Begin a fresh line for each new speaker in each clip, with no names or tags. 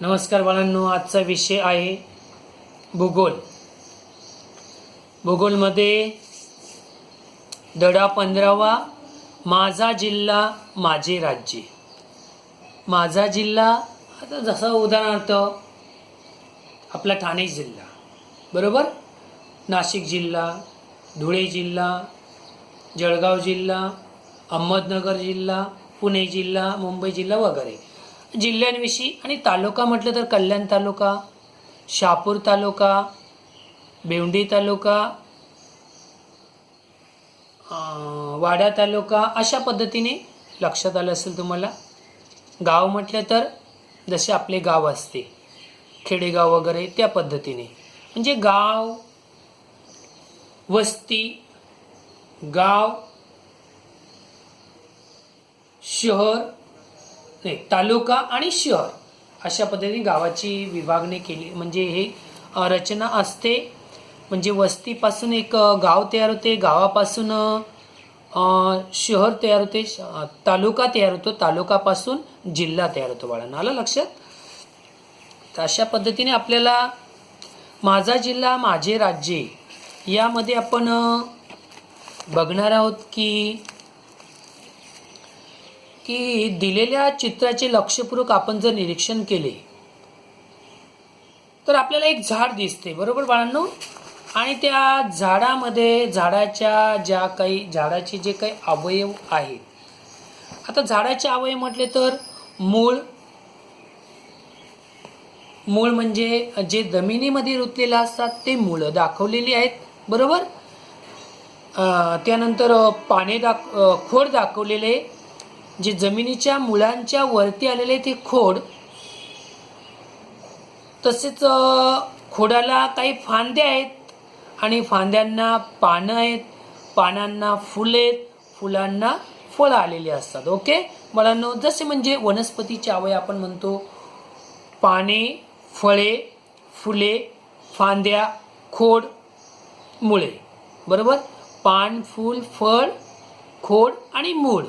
नमस्कार बाळांनो आजचा विषय आहे भूगोल. भूगोलमध्ये धडा पंधरावा माझा जिल्हा माझे राज्य. माझा जिल्हा आता जसं उदाहरणार्थ आपला ठाणे जिल्हा बरोबर? नाशिक जिल्हा धुळे जिल्हा जळगाव जिल्हा अहमदनगर जिल्हा पुणे जिल्हा मुंबई जिल्हा वगैरे. जिल्ह्यांविषयी आणि तालुका म्हटलं तर कल्याण तालुका शहापूर तालुका भेंडी तालुका वाडा तालुका अशा पद्धतीने लक्षात आलं असेल तुम्हाला. गाव म्हटलं तर जसे आपले गाव असते खेडेगाव वगैरे त्या पद्धतीने. म्हणजे गाव वस्ती गाव शहर नाही तालुका आणि शहर अशा पद्धतीने गावाची विभागणी केली. म्हणजे हे रचना असते. म्हणजे वस्तीपासून एक गाव तयार होते गावापासून शहर तयार होते तालुका तयार होतो तालुकापासून जिल्हा तयार होतो बाळांना. आलं लक्षात? तर अशा पद्धतीने आपल्याला माझा जिल्हा माझे राज्य यामध्ये आपण बघणार आहोत की की दिलेल्या चित्राचे लक्षपूर्वक आपण जर निरीक्षण केले तर आपल्याला एक झाड दिसते बरोबर बाळांनो? आणि त्या झाडामध्ये झाडाच्या ज्या काही झाडाचे जे काही अवयव आहेत. आता झाडाचे अवयव म्हटले तर मूळ मूळ म्हणजे जे जमिनीमध्ये रुतलेले असतात ते मुळं दाखवलेली आहेत बरोबर? त्यानंतर पाने दाख खोड दाखवलेले जे जमिनीच्या मुळांच्या वरती आलेले ते खोड तसेच खोडाला काही फांद्या आहेत आणि फांद्यांना पानं आहेत. पानांना फुले आहेत. फुलांना फळं आलेली असतात. ओके? मुलांनो जसे म्हणजे वनस्पतीचे अवय आपण म्हणतो. पाने फळे फुले फांद्या खोड मुळे. बरोबर? पान फूल फळ खोड आणि मूळ.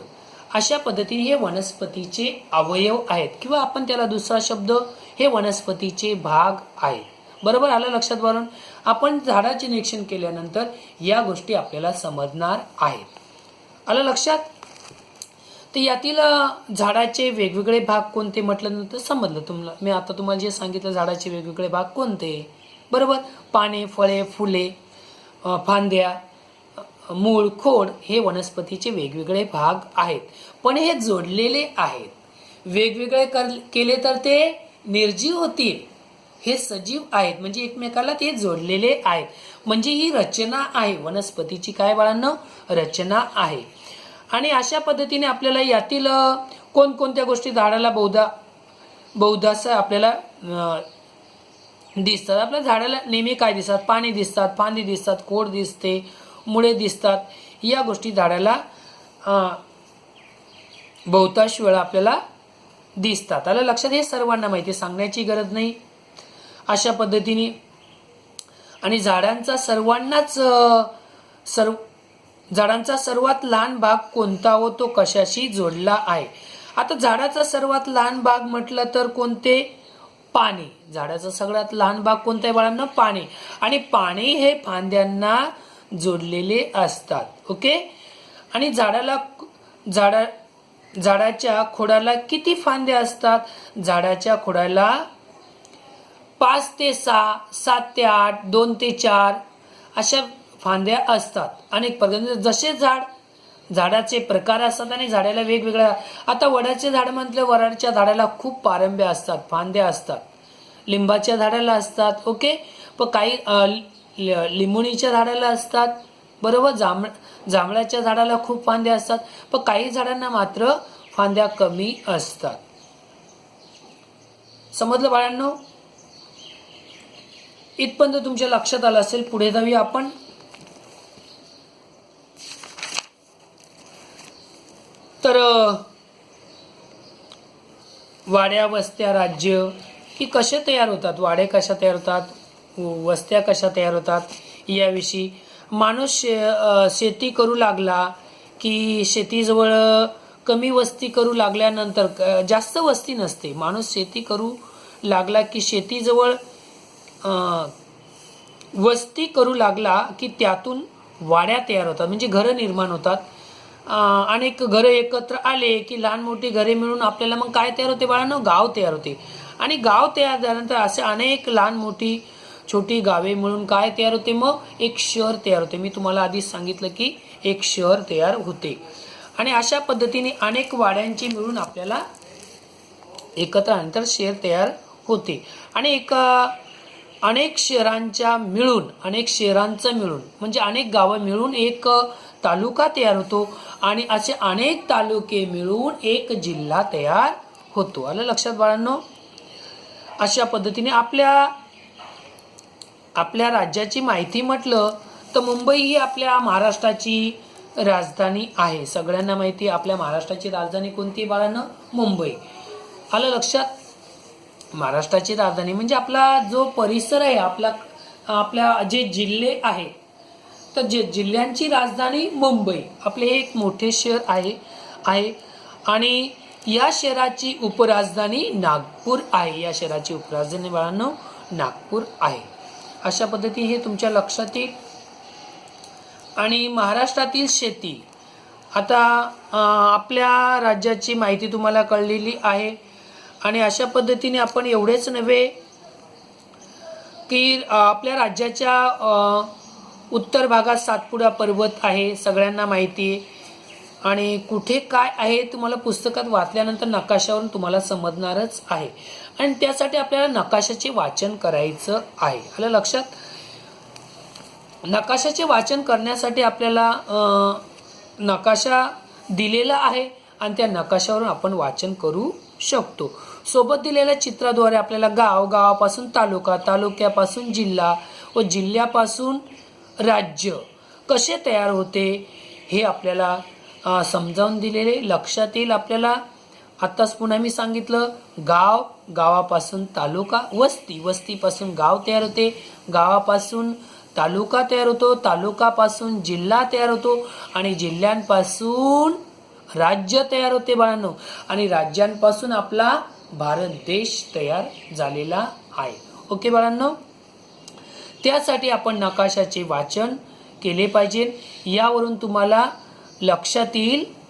अशा पद्धतीने हे वनस्पतीचे अवयव आहेत किंवा आपण त्याला दुसरा शब्द हे वनस्पतीचे भाग आहे. बरोबर आलं लक्षात वरून? आपण झाडाचे निरीक्षण केल्यानंतर या गोष्टी आपल्याला समजणार आहेत. आलं लक्षात? तर यातील झाडाचे वेगवेगळे भाग कोणते म्हटल्यानंतर समजलं तुम्हाला. मी आता तुम्हाला जे सांगितलं झाडाचे वेगवेगळे भाग कोणते? बरोबर? पाने फळे फुले फांद्या मूळ खोड हे वनस्पतीचे वेगवेगळे भाग आहेत. पण हे जोडलेले आहेत. वेगवेगळे कर केले तर ते निर्जीव होतील. हे सजीव आहेत. म्हणजे एकमेकाला ते जोडलेले आहेत. म्हणजे ही रचना आहे. वनस्पतीची काय बाळांना? रचना आहे. आणि अशा पद्धतीने आपल्याला यातील कोणकोणत्या गोष्टी झाडाला बहुधा बहुधास आपल्याला दिसतात. आपल्या झाडाला नेहमी काय दिसतात? पाणी दिसतात फांदी दिसतात खोड दिसते मुळे दिसतात. या गोष्टी झाडाला बहुतांश वेळा आपल्याला दिसतात. आलं लक्षात हे सर्वांना माहिती आहे, सांगण्याची गरज नाही. अशा पद्धतीने आणि झाडांचा सर्वांनाच सर्व झाडांचा सर्वात लहान भाग कोणता हो तो कशाशी जोडला आहे? आता झाडाचा सर्वात लहान भाग म्हटलं तर कोणते? पाणी. झाडाचा सगळ्यात लहान भाग कोणता आहे बाळांना? पाणी. आणि पाणी हे फांद्यांना जोडलेले असतात ओके? आणि झाडाला झाडा झाडाच्या खोडाला किती फांद्या असतात? झाडाच्या खोडाला पाच ते सहा सात ते आठ दोन ते चार अशा फांद्या असतात. अनेक प्रकार जसे झाड झाडाचे प्रकार असतात आणि झाडाला वेगवेगळ्या आता वडाचे झाड म्हटलं वराडच्या झाडाला खूप पारंब्या असतात फांद्या असतात. लिंबाच्या झाडाला असतात ओके? पण काही ल- लिंबुणीच्या झाडाला असतात. बरोबर जांभ जांभळाच्या झाडाला खूप फांद्या असतात. पण काही झाडांना मात्र फांद्या कमी असतात. समजलं बाळांनो? इथपर्यंत तुमच्या लक्षात आलं असेल पुढे जाऊया आपण. तर वाड्या वस्त्या राज्य ही कसे तयार होतात? वाडे कशा तयार होतात? हो, वस्त्या कशा तयार होतात? याविषयी. माणूस शे शेती करू लागला की शेतीजवळ कमी वस्ती करू लागल्यानंतर जास्त वस्ती नसते. माणूस शेती करू लागला की शेतीजवळ वस्ती करू लागला की त्यातून वाड्या तयार होतात म्हणजे घरं निर्माण होतात. अनेक घरं एकत्र आले की लहान मोठी घरे मिळून आपल्याला मग काय तयार होते? बाळांनो गाव तयार होते. आणि गाव तयार झाल्यानंतर असे अनेक लहान मोठी छोटी गावे मिळून काय तयार होते? मग एक शहर तयार होते. मी तुम्हाला आधीच सांगितलं की एक शहर तयार होते. आणि अशा पद्धतीने अनेक वाड्यांची मिळून आपल्याला एकत्र आल्यानंतर शहर तयार होते. आणि एका अनेक शहरांच्या मिळून अनेक शहरांचं मिळून म्हणजे अनेक गावं मिळून एक तालुका तयार होतो. आणि असे अनेक तालुके मिळून एक जिल्हा तयार होतो. आलं लक्षात बाळांनो? अशा पद्धतीने आपल्या आपल्या राज्याची माहिती म्हटलं तर मुंबई ही आपल्या महाराष्ट्राची राजधानी आहे. सगळ्यांना माहिती आपल्या महाराष्ट्राची राजधानी कोणती बाळानं? मुंबई. आलं लक्षात? महाराष्ट्राची राजधानी म्हणजे आपला जो परिसर आहे आपला आपल्या जे जिल्हे आहे तर जे जिल्ह्यांची राजधानी मुंबई. आपले एक मोठे शहर आहे आहे. आणि या शहराची उपराजधानी नागपूर आहे. या शहराची उपराजधानी बाळांनो नागपूर आहे. अशा पद्धती हे तुमच्या लक्षात येईल. आणि महाराष्ट्रातील शेती आता आपल्या राज्याची माहिती तुम्हाला कळलेली आहे. आणि अशा पद्धतीने आपण एवढेच नव्हे की आपल्या राज्याच्या उत्तर भागात सातपुडा पर्वत आहे सगळ्यांना माहिती आहे. आणि कुठे काय आहे तुम्हाला पुस्तकात वाचल्यानंतर नकाशावरून तुम्हाला समजणारच आहे. आणि त्यासाठी आपल्याला नकाशाचे वाचन करायचं आहे. आलं लक्षात? नकाशाचे वाचन करण्यासाठी आपल्याला नकाशा दिलेला आहे आणि त्या नकाशावरून आपण वाचन करू शकतो. सोबत दिलेल्या चित्राद्वारे आपल्याला गाव गावापासून तालुका तालुक्यापासून जिल्हा व जिल्ह्यापासून राज्य कसे तयार होते हे आपल्याला समजावून दिलेले. लक्षात येईल आपल्याला आत्ताच पुन्हा मी सांगितलं गाव गावापासून तालुका वस्ती. वस्तीपासून गाव तयार होते. गावापासून तालुका तयार होतो तालुकापासून जिल्हा तयार होतो आणि जिल्ह्यांपासून राज्य तयार होते बाळांनो. आणि राज्यांपासून आपला भारत देश तयार झालेला आहे. ओके बाळांनो? त्यासाठी आपण नकाशाचे वाचन केले पाहिजे. यावरून तुम्हाला लक्षात येईल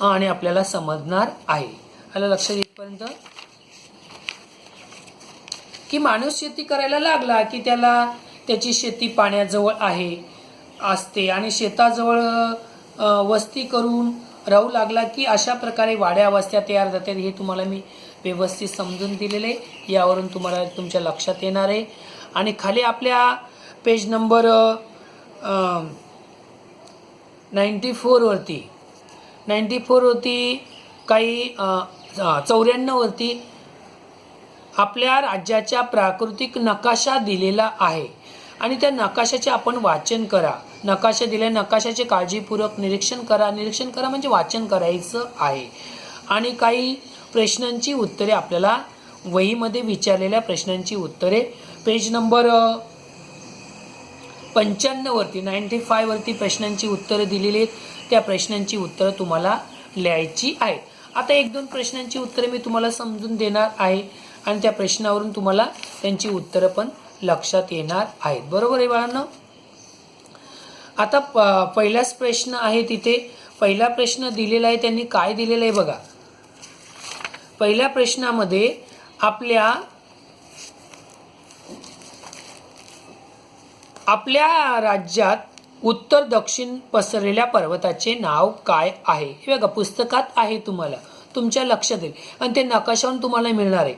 आणि आपल्याला समजणार आहे. आलं लक्षात येईपर्यंत? की माणूस शेती करायला लागला की त्याला त्याची शेती पाण्याजवळ आहे असते. आणि शेताजवळ वस्ती करून राहू लागला की अशा प्रकारे वाड्या वस्त्या तयार जातात हे तुम्हाला मी व्यवस्थित समजून दिलेले यावरून तुम्हाला तुमच्या लक्षात येणार आहे. आणि खाली आपल्या पेज नंबर नाईंटी फोरवरती नाईंटी फोरवरती काही चौऱ्याण्णववरती आपल्या राज्याच्या प्राकृतिक नकाशा दिलेला आहे. आणि त्या नकाशाचे आपण वाचन करा. नकाशा दिल्या नकाशाचे काळजीपूर्वक निरीक्षण करा. निरीक्षण करा म्हणजे वाचन करायचं आहे. आणि काही प्रश्नांची उत्तरे आपल्याला वहीमध्ये विचारलेल्या प्रश्नांची उत्तरे. पेज नंबर पंच्याण्णववरती नाईन्टी फायवरती प्रश्नांची उत्तरं दिलेली आहेत. त्या प्रश्नांची उत्तरं तुम्हाला लिहायची आहेत. आता एक दोन प्रश्नांची उत्तरं मी तुम्हाला समजून देणार आहे आणि त्या प्रश्नावरून तुम्हाला त्यांची उत्तरं पण लक्षात येणार आहेत. बरोबर आहे बाळांना? आता प पहिलाच प्रश्न आहे तिथे. पहिला प्रश्न दिलेला आहे त्यांनी काय दिलेलं आहे बघा. पहिल्या प्रश्नामध्ये आपल्या आपल्या राज्यात उत्तर दक्षिण पसरलेल्या पर्वताचे नाव काय आहे? हे बघा पुस्तकात आहे तुम्हाला. तुमच्या लक्षात येईल. आणि ते नकाशावरून तुम्हाला मिळणार आहे.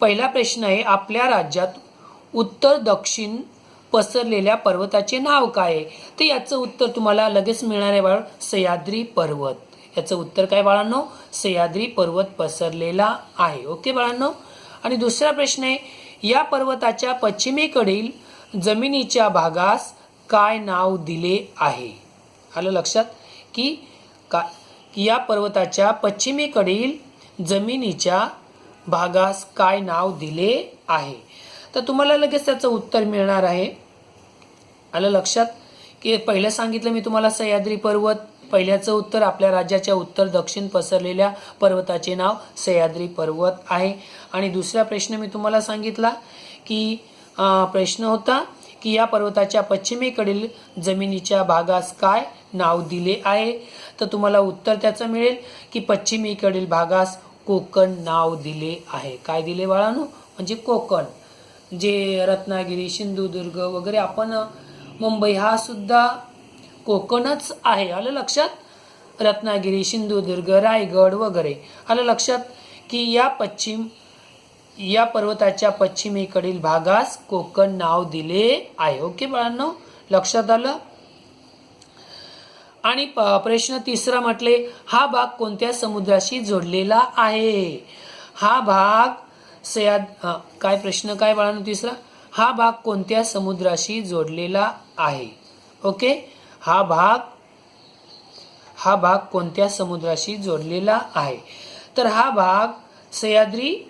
पहिला प्रश्न आहे आपल्या राज्यात उत्तर दक्षिण पसरलेल्या पर्वताचे नाव काय आहे? तर याचं उत्तर तुम्हाला लगेच मिळणार आहे बाळ सह्याद्री पर्वत. याचं उत्तर काय बाळांनो? सह्याद्री पर्वत पसरलेला आहे. ओके बाळांनो? आणि दुसरा प्रश्न आहे या पर्वताच्या पश्चिमेकडील जमिनीच्या भागास काय नाव दिले आहे? आलं लक्षात? की का या पर्वताच्या पश्चिमेकडील जमिनीच्या भागास काय नाव दिले आहे? तर तुम्हाला लगेच त्याचं उत्तर मिळणार आहे. आलं लक्षात? की पहिलं सांगितलं मी तुम्हाला सह्याद्री पर्वत. पहिल्याचं उत्तर आपल्या राज्याच्या उत्तर दक्षिण पसरलेल्या पर्वताचे नाव सह्याद्री पर्वत आहे. आणि दुसरा प्रश्न मी तुम्हाला सांगितला की प्रश्न होता की या पर्वताच्या पश्चिमेकडील जमिनीच्या भागास काय नाव दिले आहे? तर तुम्हाला उत्तर त्याचं मिळेल की पश्चिमेकडील भागास कोकण नाव दिले आहे. काय दिले बाळांनो? म्हणजे कोकण. जे रत्नागिरी सिंधुदुर्ग वगैरे आपण मुंबई हा सुद्धा कोकणच आहे. आलं लक्षात? रत्नागिरी सिंधुदुर्ग रायगड वगैरे. आलं लक्षात की या पश्चिम या पर्वताच्या पश्चिमेकडील भागास कोकण नाव दिले आहे. ओके बाळांनो लक्षात आलं? आणि प- प्रश्न तिसरा म्हटले हा भाग कोणत्या समुद्राशी जोडलेला आहे? हा भाग सयाद काय प्रश्न काय बाळांनो तिसरा? हा भाग कोणत्या समुद्राशी जोडलेला आहे? ओके? हा भाग हा भाग कोणत्या समुद्राशी जोडलेला आहे? तर हा भाग सह्याद्री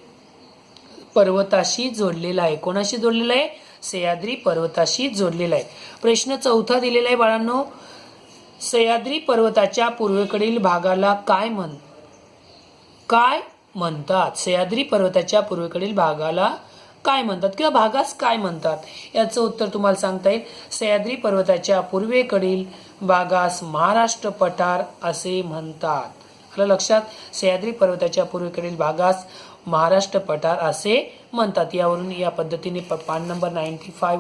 पर्वताशी जोडलेला आहे. कोणाशी जोडलेला आहे? सह्याद्री पर्वताशी जोडलेला आहे. प्रश्न चौथा दिलेला आहे बाळांनो. सह्याद्री पर्वताच्या पूर्वेकडील भागाला काय म्हण काय म्हणतात? सह्याद्री पर्वताच्या पूर्वेकडील भागाला काय म्हणतात किंवा भागास काय म्हणतात? याचं उत्तर तुम्हाला सांगता येईल. सह्याद्री पर्वताच्या पूर्वेकडील भागास महाराष्ट्र पठार असे म्हणतात. आलं लक्षात? सह्याद्री पर्वताच्या पूर्वेकडील भागास महाराष्ट्र पठार असे म्हणतात. यावरून या पद्धतीने प- पान नंबर नाईन्टी फाय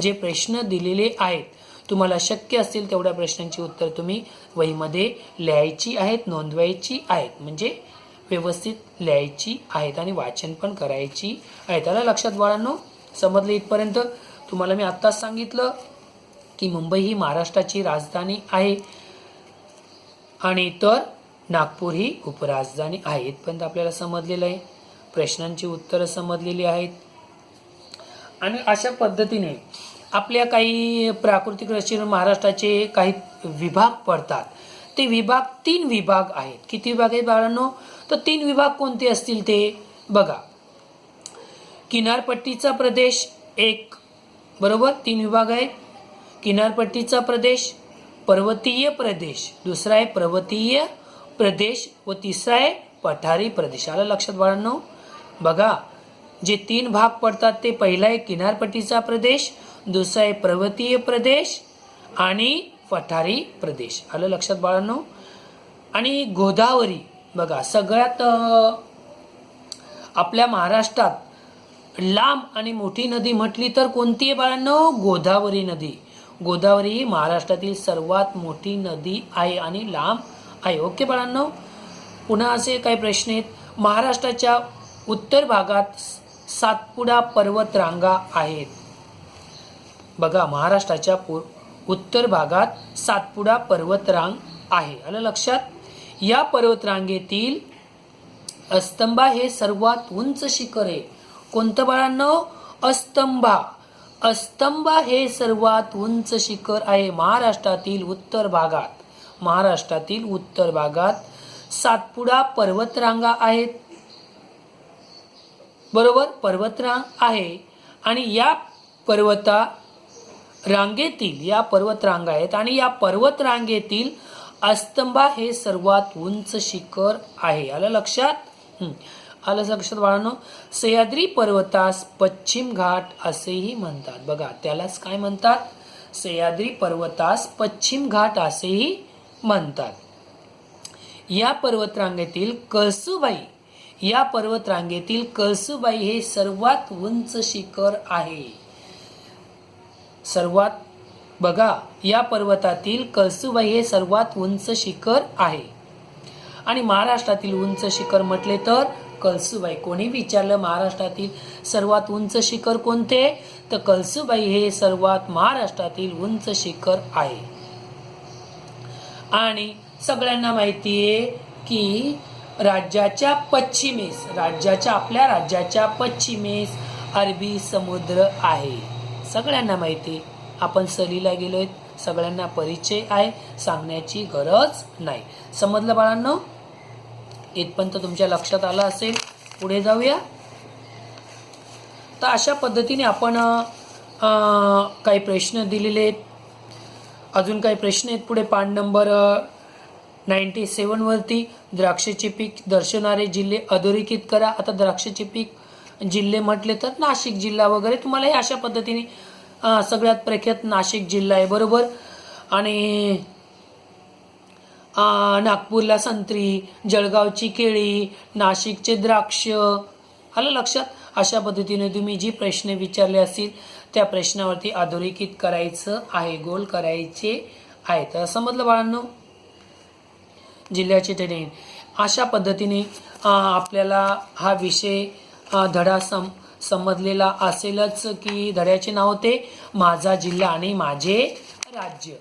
जे प्रश्न दिलेले आहेत तुम्हाला शक्य असतील तेवढ्या प्रश्नांची उत्तर तुम्ही वहीमध्ये लिहायची आहेत नोंदवायची आहेत. म्हणजे व्यवस्थित लिहायची आहेत आणि वाचन पण करायची आहे त्याला लक्षात बाळांनो? समजलं इथपर्यंत? तुम्हाला मी आत्ताच सांगितलं की मुंबई ही महाराष्ट्राची राजधानी आहे. आणि तर नागपूर ही उपराजधानी आहे इथपर्यंत आपल्याला समजलेलं आहे. प्रश्नांची उत्तरं समजलेली आहेत. आणि अशा पद्धतीने आपल्या काही प्राकृतिक रचने महाराष्ट्राचे काही विभाग पडतात. ते विभाग तीन विभाग आहेत. किती विभाग आहेत बाळांनो? तर तीन विभाग कोणते असतील ते? बघा. किनारपट्टीचा प्रदेश एक बरोबर? तीन विभाग आहेत. किनारपट्टीचा प्रदेश पर्वतीय प्रदेश. दुसरा आहे पर्वतीय प्रदेश व तिसरा आहे पठारी प्रदेश आलं लक्षात बाळांनो. बघा जे तीन भाग पडतात ते पहिला आहे किनारपट्टीचा प्रदेश दुसरा आहे पर्वतीय प्रदेश आणि पठारी प्रदेश. आलं लक्षात बाळांनो? आणि गोदावरी बघा सगळ्यात आपल्या महाराष्ट्रात लांब आणि मोठी नदी म्हटली तर कोणती आहे बाळांनो? गोदावरी नदी. गोदावरी ही महाराष्ट्रातील सर्वात मोठी नदी आहे आणि लांब आहे ओके बाळांनो. पुन्हा असे काही प्रश्न आहेत. महाराष्ट्राच्या उत्तर भागात सातपुडा पर्वत रांगा आहेत. बघा महाराष्ट्राच्या पूर उत्तर भागात सातपुडा पर्वतरांग आहे. आलं लक्षात? या पर्वतरांगेतील अस्तंभा हे सर्वात उंच शिखर आहे. कोणतं बाळांनो? अस्तंभा. अस्तंबा हे सर्वात उंच शिखर आहे महाराष्ट्रातील उत्तर भागात. महाराष्ट्रातील उत्तर भागात सातपुडा पर्वतरांगा आहेत. बरोबर पर्वतरांग आहे. आणि या पर्वता रांगेतील या पर्वतरांगा आहेत. आणि या पर्वतरांगेतील अस्तंबा हे सर्वात उंच शिखर आहे. आलं लक्षात? आलं लक्षात बाळांनो? सह्याद्री पर्वतास पश्चिम घाट असेही म्हणतात. बघा त्यालाच काय म्हणतात? सह्याद्री पर्वतास पश्चिम घाट असेही म्हणतात. या पर्वतरांगेतील कळसुबाई या पर्वतरांगेतील कळसुबाई हे सर्वात उंच शिखर आहे. सर्वात बघा या पर्वतातील कळसुबाई हे सर्वात उंच शिखर आहे. आणि महाराष्ट्रातील उंच शिखर म्हटले तर कळसुबाई कोणी विचारलं महाराष्ट्रातील सर्वात उंच शिखर कोणते? तर कळसुबाई हे सर्वात महाराष्ट्रातील उंच शिखर आहे. आणि सगळ्यांना माहिती आहे की राज्याच्या पश्चिमेस राज्याच्या आपल्या राज्याच्या पश्चिमेस अरबी समुद्र आहे. सगळ्यांना माहिती आहे. आपण सहलीला आहेत सगळ्यांना परिचय आहे सांगण्याची गरज नाही. समजलं बाळांनो? इथपर्यंत तुमच्या लक्षात आलं असेल पुढे जाऊया. तर अशा पद्धतीने आपण काही प्रश्न दिलेले आहेत. अजून काही प्रश्न आहेत पुढे. पान नंबर नाईन्टी सेवनवरती द्राक्षाचे पीक दर्शवणारे जिल्हे अधोरेखित करा. आता द्राक्षाचे पीक जिल्हे म्हटले तर नाशिक जिल्हा वगैरे. तुम्हाला हे अशा पद्धतीने सगळ्यात प्रख्यात नाशिक जिल्हा आहे. बरोबर? आणि नागपूरला संत्री जळगावची केळी नाशिकचे द्राक्ष. आलं लक्षात? अशा पद्धतीने तुम्ही जी प्रश्न विचारले असतील त्या प्रश्नावरती अधोरेखित करायचं आहे गोल करायचे आहे तर समजलं बाळांनो. जिल्ह्याचे ट्रेनिंग अशा पद्धतीने आपल्याला हा विषय धडा सम समजलेला असेलच की धड्याचे नाव होते माझा जिल्हा आणि माझे राज्य.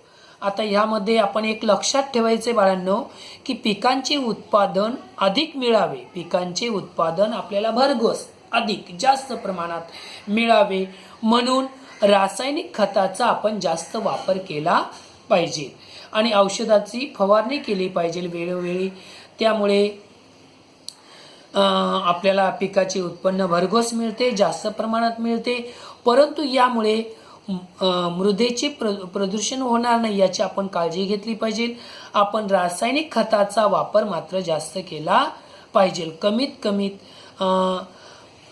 आता ह्यामध्ये आपण एक लक्षात ठेवायचे बाळांनो की पिकांचे उत्पादन अधिक मिळावे. पिकांचे उत्पादन आपल्याला भरघोस. अधिक जास्त प्रमाणात मिळावे म्हणून रासायनिक खताचा आपण जास्त वापर केला पाहिजे. आणि औषधाची फवारणी केली पाहिजे वेळोवेळी. त्यामुळे आपल्याला पिकाचे उत्पन्न भरघोस मिळते जास्त प्रमाणात मिळते. परंतु यामुळे मृदेचे प्र प्रदूषण होणार नाही याची आपण काळजी घेतली पाहिजे. आपण रासायनिक खताचा वापर मात्र जास्त केला पाहिजे. कमीत कमीत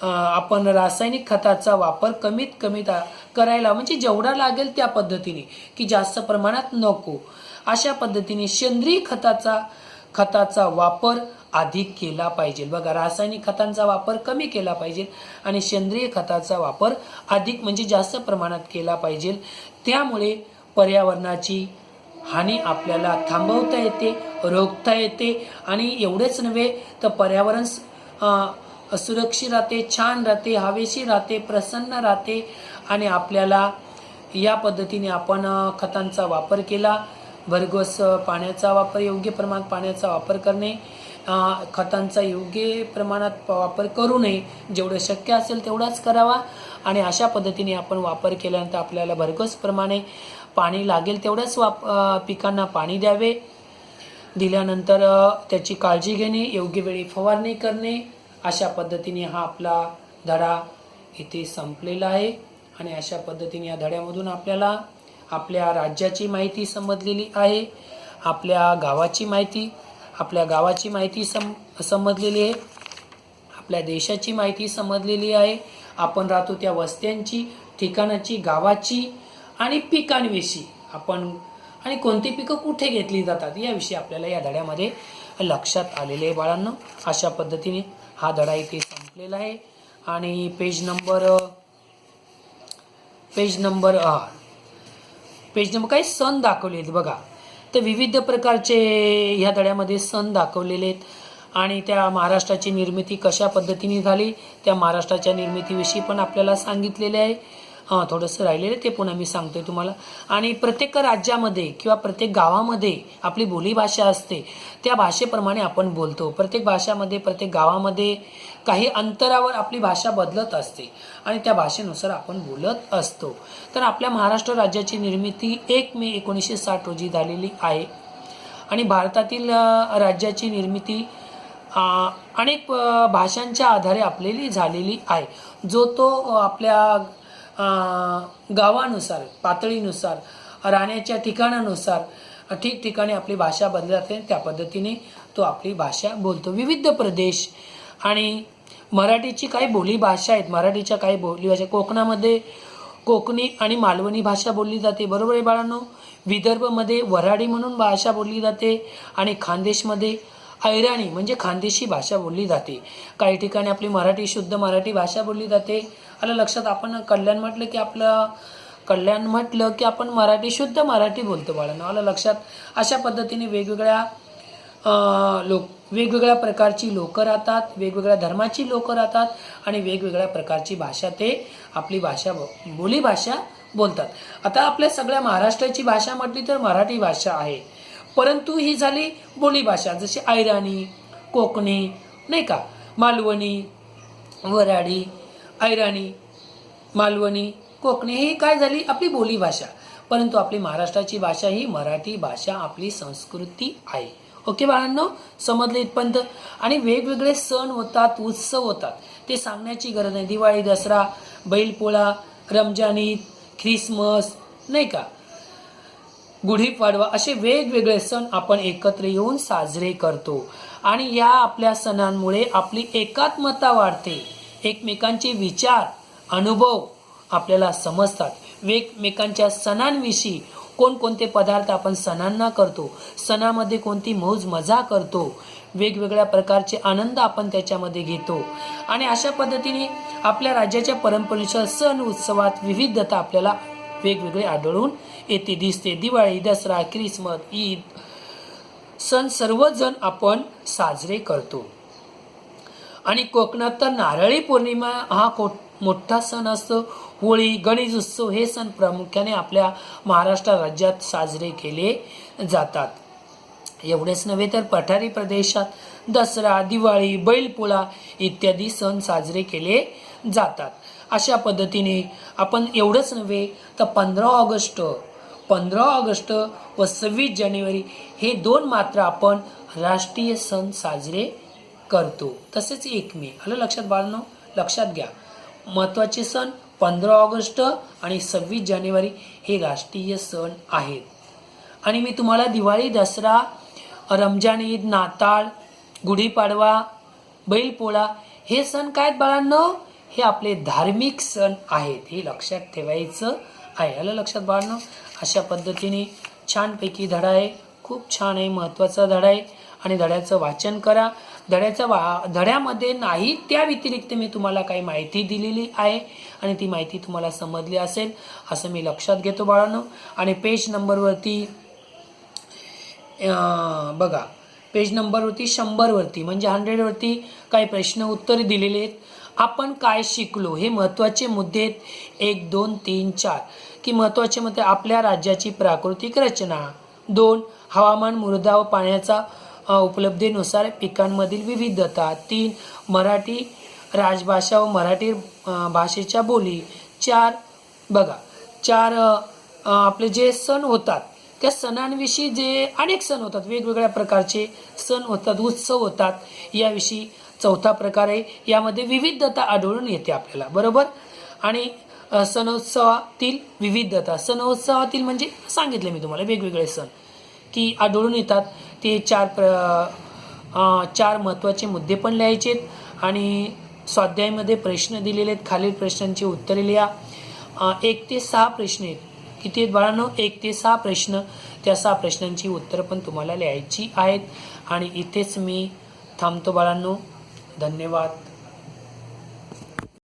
आपण रासायनिक खताचा वापर कमीत कमीत करायला म्हणजे जेवढा लागेल त्या पद्धतीने की जास्त प्रमाणात नको. अशा पद्धतीने सेंद्रिय खताचा खताचा वापर अधिक केला पाहिजे. बघा रासायनिक खतांचा वापर कमी केला पाहिजे आणि सेंद्रिय खताचा वापर अधिक म्हणजे जास्त प्रमाणात केला पाहिजे. त्यामुळे पर्यावरणाची हानी आपल्याला थांबवता येते रोखता येते आणि एवढेच नव्हे तर पर्यावरण सुरक्षित राहते छान राहते हवेशीर राहते प्रसन्न राहते. आणि आपल्याला या पद्धतीने आपण खतांचा वापर केला. भरघोस पाण्याचा वापर योग्य प्रमाणात पाण्याचा वापर करणे. खतांचा योग्य प्रमाणात प- वापर करू नये. जेवढं शक्य असेल तेवढाच करावा. आणि अशा पद्धतीने आपण वापर केल्यानंतर आपल्याला भरघोस प्रमाणे पाणी लागेल तेवढ्याच वाप पिकांना पाणी द्यावे. दिल्यानंतर त्याची काळजी घेणे योग्य वेळी फवारणी करणे. अशा पद्धतीने हा आपला धडा इथे संपलेला आहे. आणि अशा पद्धतीने या धड्यामधून आपल्याला आपल्या राज्याची माहिती समजलेली आहे. आपल्या गावाची माहिती आपल्या गावाची माहिती सम समजलेली आहे. आपल्या देशाची माहिती समजलेली आहे. आपण राहतो त्या वस्त्यांची ठिकाणाची गावाची आणि पिकांविषयी आपण आणि कोणती पिकं कुठे घेतली जातात याविषयी आपल्याला या धड्यामध्ये लक्षात आलेले आहे बाळांना. अशा पद्धतीने हा धडा इथे संपलेला आहे. आणि page number page number page number काही सण दाखवले आहेत बघा. तर विविध प्रकारचे ह्या धड्यामध्ये सण दाखवलेले आहेत. आणि त्या महाराष्ट्राची निर्मिती कशा पद्धतीने झाली त्या महाराष्ट्राच्या निर्मितीविषयी पण आपल्याला सांगितलेले आहे. हां थोडंसं राहिलेलं आहे, ते पुन्हा मी सांगतोय तुम्हाला. आणि प्रत्येक राज्यामध्ये किंवा प्रत्येक गावामध्ये आपली बोलीभाषा असते त्या भाषेप्रमाणे आपण बोलतो. प्रत्येक भाषामध्ये प्रत्येक गावामध्ये काही अंतरावर आपली भाषा बदलत असते आणि त्या भाषेनुसार आपण बोलत असतो. तर आपल्या महाराष्ट्र राज्याची निर्मिती एक मे एकोणीसशे साठ रोजी झालेली आहे. आणि भारतातील राज्याची निर्मिती अनेक भाषांच्या आधारे आपलेली झालेली आहे. जो तो आपल्या गावानुसार पातळीनुसार राहण्याच्या ठिकाणानुसार ठिकठिकाणी आपली भाषा बदलत जाते त्या पद्धतीने तो आपली भाषा बोलतो. विविध प्रदेश आणि मराठीची काही बोली भाषा आहेत. मराठीच्या काही बोली भाषा कोकणामध्ये कोकणी आणि मालवणी भाषा बोलली जाते. बरोबर आहे बाळांनो? विदर्भमध्ये वऱ्हाडी म्हणून भाषा बोलली जाते आणि खानदेशमध्ये ऐराणी म्हणजे खानदेशी भाषा बोलली जाते. काही ठिकाणी आपली मराठी शुद्ध मराठी भाषा बोलली जाते. आलं लक्षात. आपण कल्याण म्हटलं की आपलं कल्याण म्हटलं की आपण मराठी शुद्ध मराठी बोलतो बाळांना. आलं लक्षात? अशा पद्धतीने वेगवेगळ्या लोक वेगवेगळ्या प्रकारची लोक राहतात वेगवेगळ्या धर्माची लोक राहतात आणि वेगवेगळ्या प्रकारची भाषा ते आपली भाषा बोलीभाषा बोलतात. आता आपल्या सगळ्या महाराष्ट्राची भाषा म्हटली तर मराठी भाषा आहे. परंतु ही झाली बोलीभाषा जशी आयराणी कोकणी नाही का? मालवणी वराडी ऐराणी मालवणी कोकणी ही काय झाली? आपली बोली भाषा. परंतु आपली महाराष्ट्राची भाषा ही मराठी भाषा आपली संस्कृती आहे. ओके बाळांनो? समजले इथपर्यंत? आणि वेगवेगळे सण होतात उत्सव होतात. ते सांगण्याची गरज नाही. दिवाळी दसरा बैलपोळा रमजान ईद ख्रिसमस नाही का? गुढीपाडवा असे वेगवेगळे सण आपण एकत्र येऊन साजरे करतो. आणि या आपल्या सणांमुळे आपली एकात्मता वाढते. एकमेकांचे विचार अनुभव आपल्याला समजतात. वेगमेकांच्या सणांविषयी कोणकोणते पदार्थ आपण सणांना करतो सणामध्ये कोणती मौज मजा करतो वेगवेगळ्या प्रकारचे आनंद आपण त्याच्यामध्ये घेतो. आणि अशा पद्धतीने आपल्या राज्याच्या परंपरेच्या सण उत्सवात विविधता आपल्याला वेगवेगळे आढळून येते दिसते. दिवाळी दसरा क्रिसमस ईद सण सर्वजण आपण साजरे करतो. आणि कोकणात तर नारळी पौर्णिमा हा को मोठा सण असतो. होळी गणेश उत्सव हे सण प्रामुख्याने आपल्या महाराष्ट्र राज्यात साजरे केले जातात. एवढेच नव्हे तर पठारी प्रदेशात दसरा दिवाळी बैलपोळा इत्यादी सण साजरे केले जातात. अशा पद्धतीने आपण एवढंच नव्हे तर पंधरा ऑगस्ट पंधरा ऑगस्ट व सव्वीस जानेवारी हे दोन मात्र आपण राष्ट्रीय सण साजरे करतो. तसेच एक मे. आलं लक्षात बाळणं लक्षात घ्या. महत्त्वाचे सण पंधरा ऑगस्ट आणि सव्वीस जानेवारी हे राष्ट्रीय सण आहेत. आणि मी तुम्हाला दिवाळी दसरा रमजान ईद नाताळ गुढीपाडवा बैलपोळा हे सण काय आहेत बाळांनो? हे आपले धार्मिक सण आहेत. हे लक्षात ठेवायचं आहे. आलं लक्षात बाळांनो? अशा पद्धतीने छानपैकी धडा आहे. खूप छान आहे. महत्त्वाचा धडा आहे. आणि धड्याचं वाचन करा. धड्याचा वा धड्यामध्ये नाही त्या व्यतिरिक्त मी तुम्हाला काही माहिती दिलेली आहे आणि ती माहिती तुम्हाला समजली असेल असं मी लक्षात घेतो बाळांनो. आणि पेज नंबरवरती बघा पेज नंबरवरती शंभरवरती म्हणजे हंड्रेडवरती काही प्रश्न उत्तरे दिलेले आहेत. आपण काय शिकलो? हे महत्त्वाचे मुद्दे आहेत. एक दोन तीन चार. की महत्त्वाचे मुद्दे आपल्या राज्याची प्राकृतिक रचना. दोन हवामान मृदा व पाण्याचा उपलब्धीनुसार पिकांमधील विविधता तीन मराठी राजभाषा व मराठी भाषेच्या बोली चार बघा चार आपले जे सण होतात त्या सणांविषयी जे अनेक सण होतात वेगवेगळ्या प्रकारचे सण होतात उत्सव होतात याविषयी चौथा प्रकार आहे यामध्ये विविधता आढळून येते आपल्याला बरोबर? आणि सणोत्सवातील विविधता सणोत्सवातील म्हणजे सांगितले मी तुम्हाला वेगवेगळे सण की आढळून येतात ते चार प्र चार महत्त्वाचे मुद्दे पण लिहायचे आहेत आणि स्वाध्यायामध्ये प्रश्न दिलेले आहेत खालील प्रश्नांची उत्तरे लिहा. एक ते सहा प्रश्न आहेत. किती आहेत बाळांनो? एक ते सहा प्रश्न. त्या सहा प्रश्नांची उत्तरं पण तुम्हाला लिहायची आहेत. आणि इथेच मी थांबतो बाळांनो. धन्यवाद.